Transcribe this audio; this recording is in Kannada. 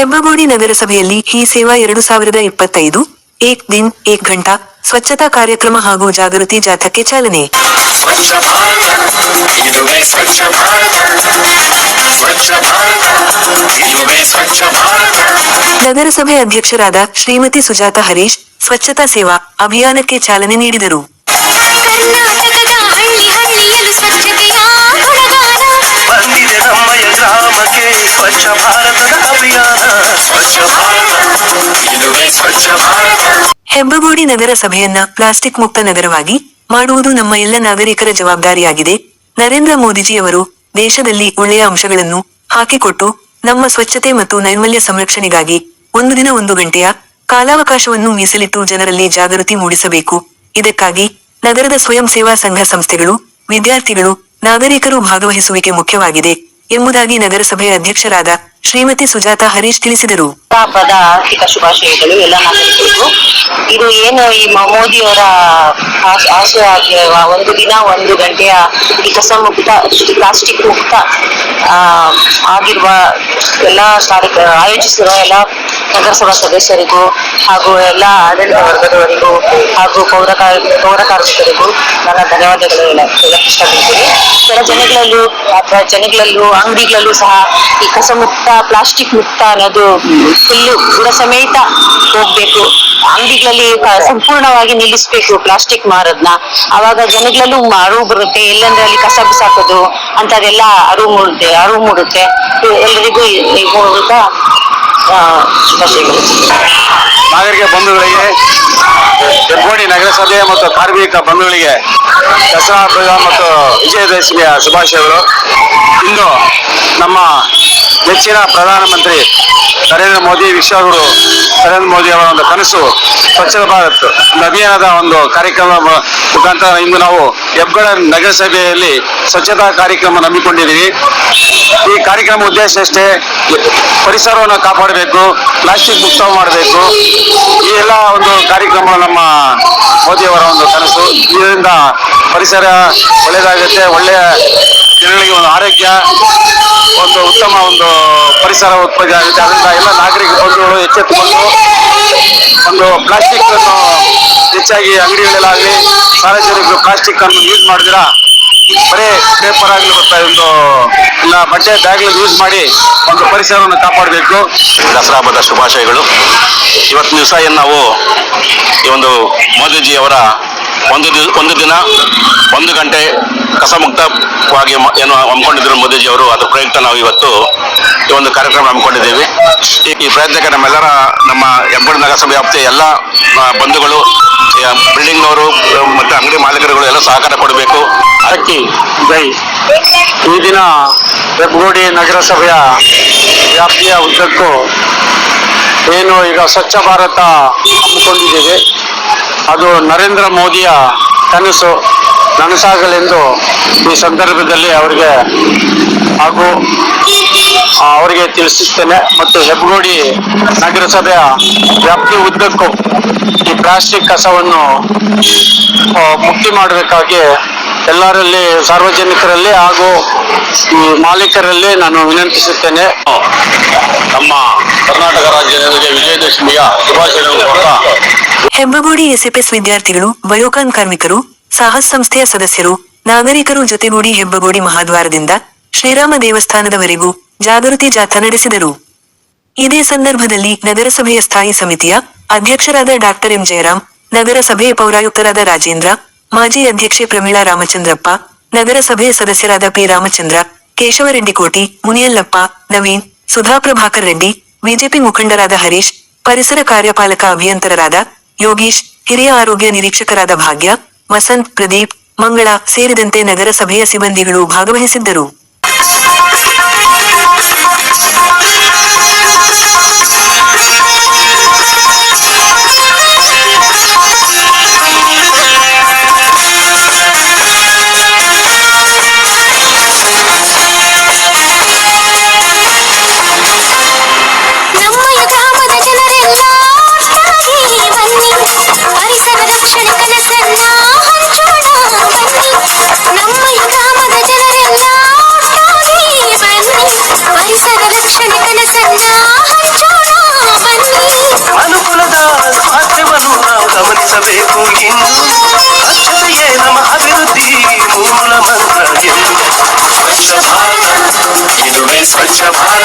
ಹೆಬ್ಬಗೋಡಿ ನಗರಸಭೆಯಲ್ಲಿ ಈ ಸೇವಾ ಎರಡು ಸಾವಿರದ ಇಪ್ಪತ್ತೈದು ಏಕ್ ದಿನ್ ಏಕ್ ಘಂಟಾ ಸ್ವಚ್ಛತಾ ಕಾರ್ಯಕ್ರಮ ಹಾಗೂ ಜಾಗೃತಿ ಜಾಥಾಕ್ಕೆ ಚಾಲನೆ. ನಗರಸಭೆ ಅಧ್ಯಕ್ಷರಾದ ಶ್ರೀಮತಿ ಸುಜಾತ ಹರೀಶ್ ಸ್ವಚ್ಛತಾ ಸೇವಾ ಅಭಿಯಾನಕ್ಕೆ ಚಾಲನೆ ನೀಡಿದರು. ಹೆಬ್ಬಗೋಡಿ ನಗರಸಭೆಯನ್ನ ಪ್ಲಾಸ್ಟಿಕ್ ಮುಕ್ತ ನಗರವಾಗಿ ಮಾಡುವುದು ನಮ್ಮ ಎಲ್ಲ ನಾಗರಿಕರ ಜವಾಬ್ದಾರಿಯಾಗಿದೆ. ನರೇಂದ್ರ ಮೋದಿಜಿಯವರು ದೇಶದಲ್ಲಿ ಒಳ್ಳೆಯ ಅಂಶಗಳನ್ನು ಹಾಕಿಕೊಟ್ಟು ನಮ್ಮ ಸ್ವಚ್ಛತೆ ಮತ್ತು ನೈರ್ಮಲ್ಯ ಸಂರಕ್ಷಣೆಗಾಗಿ ಒಂದು ದಿನ ಒಂದು ಗಂಟೆಯ ಕಾಲಾವಕಾಶವನ್ನು ಮೀಸಲಿಟ್ಟು ಜನರಲ್ಲಿ ಜಾಗೃತಿ ಮೂಡಿಸಬೇಕು. ಇದಕ್ಕಾಗಿ ನಗರದ ಸ್ವಯಂ ಸೇವಾ ಸಂಘ ಸಂಸ್ಥೆಗಳು, ವಿದ್ಯಾರ್ಥಿಗಳು, ನಾಗರಿಕರು ಭಾಗವಹಿಸುವಿಕೆ ಮುಖ್ಯವಾಗಿದೆ ಎಂಬುದಾಗಿ ನಗರಸಭೆಯ ಅಧ್ಯಕ್ಷರಾದ ಶ್ರೀಮತಿ ಸುಜಾತ ಹರೀಶ್ ತಿಳಿಸಿದರು. ಹಬ್ಬದ ಆರ್ಥಿಕ ಶುಭಾಶಯಗಳು ಎಲ್ಲ ನಾಗರಿಕರಿಗೂ ಇದು ಏನು ಈ ಮೋದಿಯವರ ಆಗಿರುವ ಒಂದು ದಿನ, ಒಂದು ಗಂಟೆಯ ಈ ಕಸ ಮುಕ್ತ ಪ್ಲಾಸ್ಟಿಕ್ ಮುಕ್ತ ಆಗಿರುವ ಎಲ್ಲ ಕಾರ್ಯ, ಆಯೋಜಿಸಿರುವ ಎಲ್ಲ ನಗರಸಭಾ ಸದಸ್ಯರಿಗೂ ಹಾಗೂ ಎಲ್ಲ ಆಡಳಿತ ವರ್ಗದವರಿಗೂ ಹಾಗೂ ಪೌರ ಪೌರ ಕಾರ್ಮಿಕರಿಗೂ ನನ್ನ ಧನ್ಯವಾದಗಳು ಹೇಳ- ಹೇಳಕ್ ಇಷ್ಟಪಡ್ತೀನಿ ಕೆಲ ಜನಗಳಲ್ಲೂ, ಅಥವಾ ಜನಗಳಲ್ಲೂ, ಅಂಗಡಿಗಳಲ್ಲೂ ಸಹ ಈ ಕಸ ಮುಕ್ತ, ಪ್ಲಾಸ್ಟಿಕ್ ಮುಕ್ತ ಅನ್ನೋದು ಫುಲ್ಲು ಬುಡ ಸಮೇತ ಹೋಗ್ಬೇಕು. ಅಂಗಡಿಗಳಲ್ಲಿ ಸಂಪೂರ್ಣವಾಗಿ ನಿಲ್ಲಿಸ್ಬೇಕು ಪ್ಲಾಸ್ಟಿಕ್ ಮಾರೋದ್ನ. ಅವಾಗ ಜನಗಳಲ್ಲೂ ಅರಿವು ಬರುತ್ತೆ. ಎಲ್ಲಂದ್ರೆ ಅಲ್ಲಿ ಕಸ ಬಿಸಾಕೋದು ಅಂತದೆಲ್ಲ ಅರಿವು ಮೂಡುತ್ತೆ ಅರಿವು ಮೂಡುತ್ತೆ. ಎಲ್ಲರಿಗೂ ಶುಭಾಶಯಗಳು. ನಾಗರಿಕ ಬಂಧುಗಳಿಗೆ ಹೆಬ್ಬಗೋಡಿ ನಗರಸಭೆ ಮತ್ತು ಕಾರ್ಮಿಕ ಬಂಧುಗಳಿಗೆ ದಸರಾ ಹಬ್ಬದ ಮತ್ತು ವಿಜಯದಶಮಿಯ ಶುಭಾಶಯಗಳು. ಇಂದು ನಮ್ಮ ನೆಚ್ಚಿನ ಪ್ರಧಾನಮಂತ್ರಿ ನರೇಂದ್ರ ಮೋದಿ, ವಿಶ್ವಗುರು ನರೇಂದ್ರ ಮೋದಿ ಅವರ ಒಂದು ಕನಸು ಸ್ವಚ್ಛ ಭಾರತ್ ಅಭಿಯಾನದ ಒಂದು ಕಾರ್ಯಕ್ರಮ ಮುಖಾಂತರ ಇಂದು ನಾವು ಹೆಬ್ಬಳ ನಗರಸಭೆಯಲ್ಲಿ ಸ್ವಚ್ಛತಾ ಕಾರ್ಯಕ್ರಮ ನಂಬಿಕೊಂಡಿದ್ದೀವಿ ಈ ಕಾರ್ಯಕ್ರಮ ಉದ್ದೇಶ ಅಷ್ಟೇ, ಪರಿಸರವನ್ನು ಕಾಪಾಡಬೇಕು, ಪ್ಲಾಸ್ಟಿಕ್ ಮುಕ್ತ ಮಾಡಬೇಕು. ಈ ಎಲ್ಲ ಒಂದು ಕಾರ್ಯಕ್ರಮ ನಮ್ಮ ಮೋದಿಯವರ ಒಂದು ಕನಸು. ಇದರಿಂದ ಪರಿಸರ ಒಳ್ಳೆಯದಾಗುತ್ತೆ, ಒಳ್ಳೆಯ ಜನಗಳಿಗೆ ಒಂದು ಆರೋಗ್ಯ ಪರಿಸರ ಉತ್ಪತ್ತಿ ಆಗುತ್ತೆ. ಅದರಿಂದ ಎಲ್ಲ ನಾಗರಿಕ ಬಂಧುಗಳು ಎಚ್ಚೆತ್ತುಕೊಂಡು ಒಂದು ಪ್ಲಾಸ್ಟಿಕ್ ಅನ್ನು ಹೆಚ್ಚಾಗಿ ಅಂಗಡಿಗಳಲ್ಲಾಗಲಿ ಸಾರ್ವಜನಿಕರು ಪ್ಲಾಸ್ಟಿಕ್ ಅನ್ನು ಯೂಸ್ ಮಾಡಿದಿರಾ ಬರೀ ಪೇಪರ್ ಆಗಲಿ ಬರ್ತಾ ಒಂದು ಇಲ್ಲ, ಬಟ್ಟೆ ಬ್ಯಾಗ್ ಯೂಸ್ ಮಾಡಿ ಒಂದು ಪರಿಸರವನ್ನು ಕಾಪಾಡಬೇಕು. ದಸರಾ ಹಬ್ಬದ ಶುಭಾಶಯಗಳು. ಇವತ್ತಿನ ದಿವಸ ಏನು ನಾವು ಈ ಒಂದು ಮೋದಿಜಿಯವರ ಒಂದು ಒಂದು ದಿನ, ಒಂದು ಗಂಟೆ ಕಸಮುಕ್ತವಾಗಿ ಏನು ಹಮ್ಮಿಕೊಂಡಿದ್ರು ಮೋದಿಜಿಯವರು ಅದ್ರ ಪ್ರಯುಕ್ತ ನಾವು ಇವತ್ತು ಈ ಒಂದು ಕಾರ್ಯಕ್ರಮ ಹಮ್ಮಿಕೊಂಡಿದ್ದೀವಿ. ಈ ಪ್ರಯತ್ನಕ್ಕೆ ನಮ್ಮೆಲ್ಲರ, ನಮ್ಮ ಹೆಬ್ಬಗೋಡು ನಗರಸಭೆ ವ್ಯಾಪ್ತಿಯ ಎಲ್ಲ ಬಂಧುಗಳು ಬಿಲ್ಡಿಂಗ್ನವರು ಮತ್ತು ಅಂಗಡಿ ಮಾಲೀಕರುಗಳು ಎಲ್ಲ ಸಹಕಾರ ಕೊಡಬೇಕು. ಅಕ್ಕಿ ಬೈ ಈ ದಿನ ಹೆಬ್ಬಗೋಡಿ ನಗರಸಭೆಯ ವ್ಯಾಪ್ತಿಯ ಉದ್ದಕ್ಕೂ ಏನು ಈಗ ಸ್ವಚ್ಛ ಭಾರತ ಹಮ್ಮಿಕೊಂಡಿದ್ದೇವೆ. ಅದು ನರೇಂದ್ರ ಮೋದಿಯ ಕನಸು. ನನಸಾಗಲೆಂದು ಈ ಸಂದರ್ಭದಲ್ಲಿ ಅವರಿಗೆ ಹಾಗೂ ಅವರಿಗೆ ತಿಳಿಸುತ್ತೇನೆ. ಮತ್ತು ಹೆಬ್ಬಗೋಡಿ ನಗರಸಭೆಯ ವ್ಯಾಪ್ತಿ ಉದ್ದಕ್ಕೂ ಈ ಪ್ಲಾಸ್ಟಿಕ್ ಕಸವನ್ನು ಮುಕ್ತಿ ಮಾಡಬೇಕಾಗಿ ಎಲ್ಲರಲ್ಲಿ ಸಾರ್ವಜನಿಕರಲ್ಲಿ ಹಾಗೂ ಈ ಮಾಲೀಕರಲ್ಲಿ ನಾನು ವಿನಂತಿಸುತ್ತೇನೆ. ನಮ್ಮ ಕರ್ನಾಟಕ ರಾಜ್ಯದವರಿಗೆ ವಿಜಯದಶಮಿಯ ಶುಭಾಶಯಗಳು ಕೋರ್ತಾ. ಹೆಬ್ಬಗೋಡಿ ಎಸ್ಎಫ್ಎಸ್ ವಿದ್ಯಾರ್ಥಿಗಳು ಬಯೋಕಾನ್ ಕಾರ್ಮಿಕರು ಸಾಹಸ್ ಸಂಸ್ಥೆಯ ಸದಸ್ಯರು, ನಾಗರಿಕರು ಜೊತೆಗೂಡಿ ಹೆಬ್ಬಗೋಡಿ ಮಹಾದ್ವಾರದಿಂದ ಶ್ರೀರಾಮ ದೇವಸ್ಥಾನದವರೆಗೂ ಜಾಗೃತಿ ಜಾಥಾ ನಡೆಸಿದರು. ಇದೇ ಸಂದರ್ಭದಲ್ಲಿ ನಗರಸಭೆಯ ಸ್ಥಾಯಿ ಸಮಿತಿಯ ಅಧ್ಯಕ್ಷರಾದ ಡಾಕ್ಟರ್ ಎಂ ಜಯರಾಮ್ ನಗರಸಭೆಯ ಪೌರಾಯುಕ್ತರಾದ ರಾಜೇಂದ್ರ, ಮಾಜಿ ಅಧ್ಯಕ್ಷೆ ಪ್ರಮೀಳಾ ರಾಮಚಂದ್ರಪ್ಪ ನಗರಸಭೆಯ ಸದಸ್ಯರಾದ ಪಿ ರಾಮಚಂದ್ರ ಕೇಶವರೆಡ್ಡಿ ಕೋಟಿ ಮುನಿಯಲ್ಲಪ್ಪ, ನವೀನ್, ಸುಧಾ ಪ್ರಭಾಕರ್ ರೆಡ್ಡಿ, ಬಿಜೆಪಿ ಮುಖಂಡರಾದ ಹರೀಶ್, ಪರಿಸರ ಕಾರ್ಯಪಾಲಕ ಅಭಿಯಂತರರಾದ ಯೋಗೀಶ್, ಹಿರಿಯ ಆರೋಗ್ಯ ನಿರೀಕ್ಷಕರಾದ ಭಾಗ್ಯ ವಸಂತ್ ಪ್ರದೀಪ್ ಮಂಗಳ ಸೇರಿದಂತೆ ನಗರಸಭೆಯ ಸಿಬ್ಬಂದಿಗಳು ಭಾಗವಹಿಸಿದ್ದರು. ಮಾಡಬೇಕು ಇಂದು ದಕ್ಷತೆಯೇ ನಮ್ಮ ಅಭಿವೃದ್ಧಿ ಮೂಲ ಮಂತ್ರ ಇಂದು ಸ್ವಚ್ಛ ಭಾರತ ಇದುವೇ ಸ್ವಚ್ಛ ಭಾರತ